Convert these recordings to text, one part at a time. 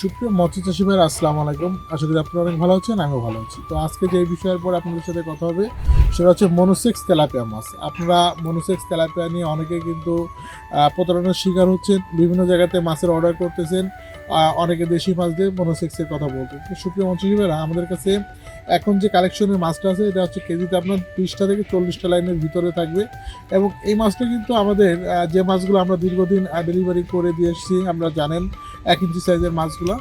সুপ্রিয় মৎস্য চাষী ভাইয়ের আসসালামু আলাইকুম। আশা করি আপনারা অনেক ভালো আছেন, আমিও ভালো আছি। তো আজকে যে বিষয়ের পর আপনাদের সাথে কথা হবে, সেটা হচ্ছে মনোসেক্স তেলাপিয়া মাছ। আপনারা মনোসেক্স তেলাপিয়া নিয়ে অনেকে কিন্তু প্রতারণার শিকার হচ্ছেন, বিভিন্ন জায়গাতে মাছের অর্ডার করতেছেন অনেকে দেশি মাছ দিয়ে মনোসেক্সের কথা বলতেন সুপ্রিয় মৎস্য চাষী ভাইরা আমাদের কাছে এখন যে কালেকশনের মাছটা আছে, এটা হচ্ছে কেজিতে আপনার বিশটা থেকে চল্লিশটা লাইনের ভিতরে থাকবে। এবং এই মাছটা কিন্তু আমাদের যে মাছগুলো আমরা দীর্ঘদিন ডেলিভারি করে দিয়ে এসেছি, আমরা জানেন এক ইঞ্চি সাইজের মাছগুলো।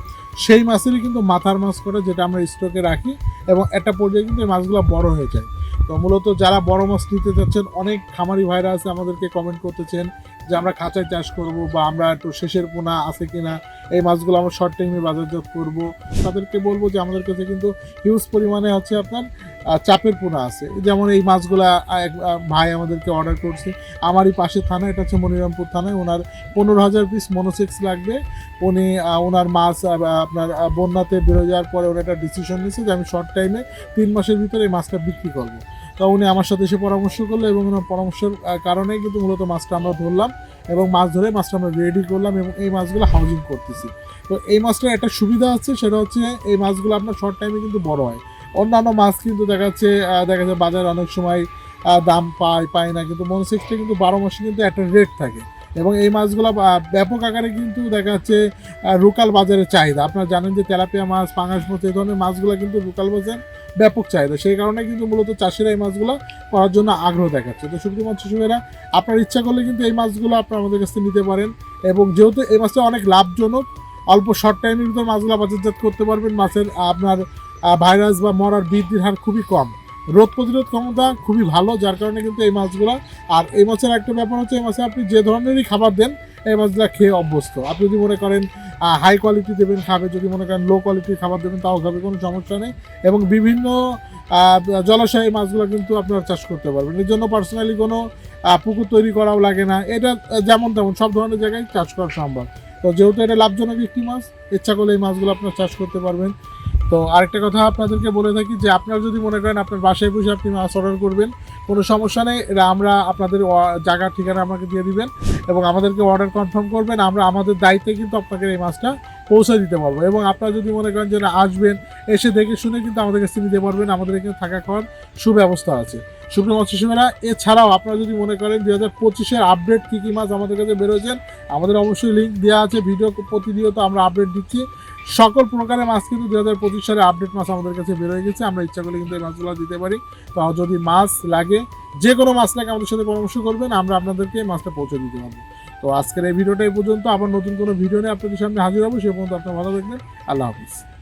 সেই মাছেরই কিন্তু মাথার মাছ করে যেটা আমরা স্টকে রাখি এবং একটা পর্যায়ে কিন্তু এই মাছগুলো বড় হয়ে যায়। তো মূলত যারা বড় মাছ নিতে যাচ্ছেন, অনেক খামারি ভাইরা আছে আমাদেরকে কমেন্ট করতেছেন যে আমরা খাঁচায় চাষ করব বা আমরা একটু শেষের পোনা আছে কিনা, এই মাছগুলো আমরা শর্ট টাইমে বাজারজাত করব। তাদেরকে বলব যে আমাদের কাছে কিন্তু হিউজ পরিমাণে হচ্ছে আপনার চাপের পোনা আছে। যেমন এই মাছগুলা এক ভাই আমাদেরকে অর্ডার করছে। আমারই পাশে থানা, এটা হচ্ছে মনিরামপুর থানায় ওনার পনেরো হাজার পিস মনোসেক্স লাগবে। উনি ওনার মাছ আপনার বন্যাতে বেরোয় যাওয়ার পরে ওনার একটা ডিসিশন নিয়েছে যে আমি শর্ট টাইমে তিন মাসের ভিতরে এই মাছটা বিক্রি করব। তো উনি আমার সাথে এসে পরামর্শ করল এবং ওনার পরামর্শের কারণেই কিন্তু মূলত মাছটা আমরা ধরলাম এবং মাছ ধরে মাছটা আমরা রেডি করলাম এবং এই মাছগুলো হাউজিং করতেছি। তো এই মাছটার একটা সুবিধা আছে, সেটা হচ্ছে এই মাছগুলো আপনার শর্ট টাইমে কিন্তু বড় হয়। অন্যান্য মাছ কিন্তু দেখা যাচ্ছে দেখা যাচ্ছে বাজারে অনেক সময় দাম পায় পায় না, কিন্তু মনোসেক্সটা কিন্তু বারো মাসে কিন্তু একটা রেট থাকে। এবং এই মাছগুলো ব্যাপক আকারে কিন্তু দেখা যাচ্ছে লোকাল বাজারে চাহিদা। আপনারা জানেন যে তেলাপিয়া মাছ, পাঙাশ মাছ, এই ধরনের মাছগুলো কিন্তু লোকাল বাজার ব্যাপক চাহিদা। সেই কারণে কিন্তু মূলত চাষিরা এই মাছগুলো করার জন্য আগ্রহ দেখাচ্ছে। তো শুধু মাছ শিশুরা, আপনার ইচ্ছা করলে কিন্তু এই মাছগুলো আপনার আমাদের কাছ নিতে পারেন এবং যেহেতু এই মাছটা অনেক লাভজনক, অল্প শর্ট টাইমের ভিতর মাছগুলো বাজারজাত করতে পারবেন। মাছের আপনার ভাইরাস বা মরার বৃদ্ধির হার খুবই কম। রোগ প্রতিরোধ ক্ষমতা খুবই ভালো, যার কারণে কিন্তু এই মাছগুলো, আর এই মাছের একটা ব্যাপার হচ্ছে, এই মাছে আপনি যে ধরনেরই খাবার দেন এই মাছগুলো খেয়ে অভ্যস্ত। আপনি যদি মনে করেন হাই কোয়ালিটি দেবেন খাবে, যদি মনে করেন লো কোয়ালিটির খাবার দেবেন, তাও খাবে কোনো সমস্যা নেই। এবং বিভিন্ন জলাশয়ে মাছগুলো কিন্তু আপনারা চাষ করতে পারবেন। এর জন্য পার্সোনালি কোনো পুকুর তৈরি করাও লাগে না। এটা যেমন তেমন, সব ধরনের জায়গায় চাষ করা সম্ভব। তো যেহেতু এটা লাভজনক একটি মাছ, ইচ্ছা করলে এই মাছগুলো আপনারা চাষ করতে পারবেন। তো আরেকটা কথা আপনাদেরকে বলে থাকি যে, আপনারা যদি মনে করেন আপনার বাসায় বসে আপনি মাছ অর্ডার করবেন, কোনো সমস্যা নেই। আমরা আপনাদের জায়গার ঠিকানা আমাকে দিয়ে দিবেন। এবং আমাদেরকে অর্ডার কনফার্ম করবেন, আমরা আমাদের দায়িত্বে কিন্তু আপনাকে এই মাছটা পৌঁছে দিতে পারব। এবং আপনারা যদি মনে করেন যে আসবেন, এসে দেখে শুনে কিন্তু আমাদের কাছে নিতে পারবেন, আমাদের এখানে থাকা খাওয়ার সুব্যবস্থা আছে। সুপ্রিয় মৎস্য শিশুরা এছাড়াও আপনারা যদি মনে করেন দুই হাজার পঁচিশের আপডেট কী কী মাছ আমাদের কাছে বেরোয়েছেন, আমাদের অবশ্যই লিঙ্ক দেওয়া আছে ভিডিও প্রতিনিয়ত আমরা আপডেট দিচ্ছি। সকল প্রকারের মাছ কিন্তু দু হাজার পঁচিশ সালে আপডেট মাছ আমাদের কাছে বেরোয় গেছে। আমরা ইচ্ছা করলে কিন্তু এই মাছগুলো দিতে পারি। তো যদি মাছ লাগে, যে কোনো মাছ লাগে আমাদের সাথে পরামর্শ করবেন, আমরা আপনাদেরকে মাছটা পৌঁছে দিতে পারব। তো আজকের এই ভিডিওটা এই পর্যন্ত। আবার নতুন কোনো ভিডিও নিয়ে আপনাদের সামনে হাজির হব। সে পর্যন্ত আপনার ভালো থাকবেন। আল্লাহ হাফিজ।